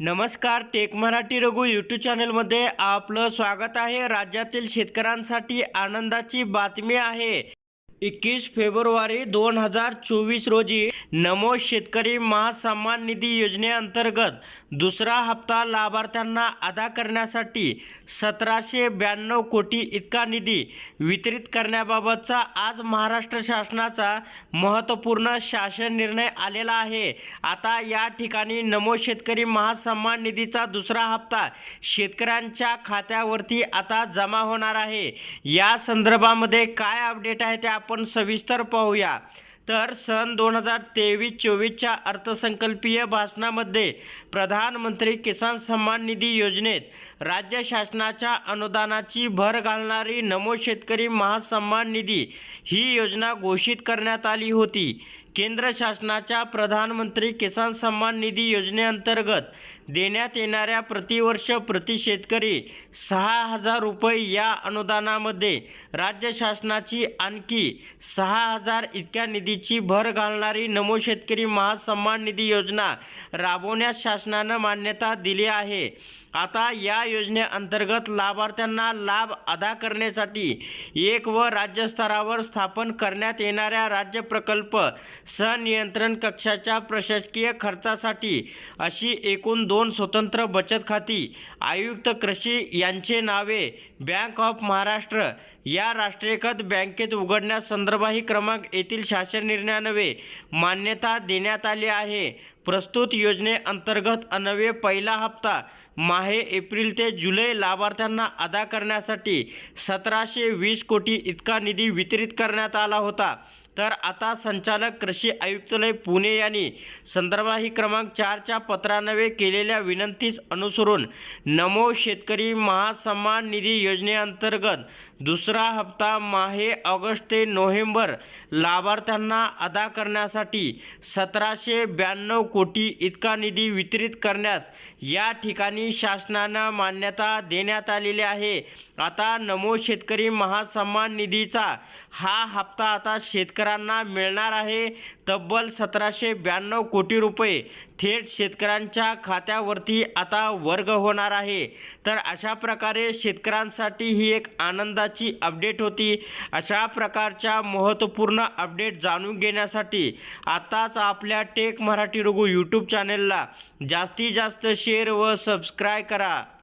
नमस्कार take Marathi Raghu YouTube चॅनलमध्ये आपलं स्वागत आहे. राज्यातील शेतकऱ्यांसाठी आनंदाची बातमी आहे. एकवीस फेब्रुवारी दोन हजार चोवीस रोजी नमो शेतकरी महासन्मान निधी योजनेअंतर्गत दुसरा हप्ता लाभार्थ्यांना अदा करण्यासाठी सतराशे ब्याण्णव कोटी इतका निधी वितरित करण्याबाबतचा आज महाराष्ट्र शासनाचा महत्त्वपूर्ण शासन निर्णय आलेला आहे. आता या ठिकाणी नमो शेतकरी महासन्मान निधीचा दुसरा हप्ता शेतकऱ्यांच्या खात्यावरती आता जमा होणार आहे. या संदर्भामध्ये काय अपडेट आहे ते आपण आपण सविस्तर पाहूया. तर सन दोन हजार तेवीस चोवीसच्या अर्थसंकल्पीय भाषणामध्ये प्रधानमंत्री किसान सन्मान निधी योजनेत राज्य शासनाच्या अनुदानाची भर घालणारी नमो शेतकरी महासन्मान निधी ही योजना घोषित करण्यात आली होती. केंद्र शासनाच्या प्रधानमंत्री किसान सन्मान निधी योजनेअंतर्गत देण्यात येणाऱ्या प्रतिवर्ष प्रति शेतकरी सहा हजार रुपये या अनुदानामध्ये राज्य शासनाची आणखी सहा हजार इतक्या निधीची भर घालणारी नमो शेतकरी महासन्मान निधी योजना राबवण्यास शासनानं मान्यता दिली आहे. आता या योजनेअंतर्गत लाभार्थ्यांना लाभ अदा करण्यासाठी एक व राज्यस्तरावर स्थापन करण्यात येणाऱ्या राज्य प्रकल्प सनियंत्रण कक्षाच्या प्रशासकीय खर्चासाठी अशी एकूण दोन स्वतंत्र बचत खाती आयुक्त कृषी यांचे नावे बँक ऑफ महाराष्ट्र या राष्ट्रीयकृत बँकेत उघडण्यासंदर्भाही क्रमांक येथील शासन निर्णयानवे मान्यता देण्यात आली आहे. प्रस्तुत योजनेअंतर्गत अनवे पहिला हप्ता माहे एप्रिल ते जुलै लाभार्थ्यांना अदा करण्यासाठी सतराशे वीस कोटी इतका निधी वितरित करण्यात आला होता. तर आता संचालक कृषी आयुक्तालय पुणे यांनी संदर्भाही क्रमांक चारच्या पत्रानवे केलेल्या विनंतीस अनुसरून नमो शेतकरी महासन्मान निधी योजनेअंतर्गत दुसरा हप्ता माहे ऑगस्ट ते नोव्हेंबर लाभार्थ्यांना अदा करण्यासाठी सतराशे ब्याण्णव कोटी इतका निधी वितरित करण्यास या ठिकाणी शासनानं मान्यता देण्यात आलेली आहे. आता नमो शेतकरी महासन्मान निधीचा हा हप्ता आता शेतकऱ्यांना मिळणार आहे. तब्बल सतराशे ब्याण्णव कोटी रुपये थेट शेतकऱ्यांच्या खात्यावरती आता वर्ग होणार आहे. तर अशा प्रकारे शेतकऱ्यांसाठी ही एक आनंदाची अपडेट होती. अशा प्रकारच्या महत्त्वपूर्ण अपडेट जाणून घेण्यासाठी आत्ताच आपल्या टेक मराठी रघु यूट्यूब चॅनेलला जास्तीत जास्त शेअर व सबस्क्राय करा.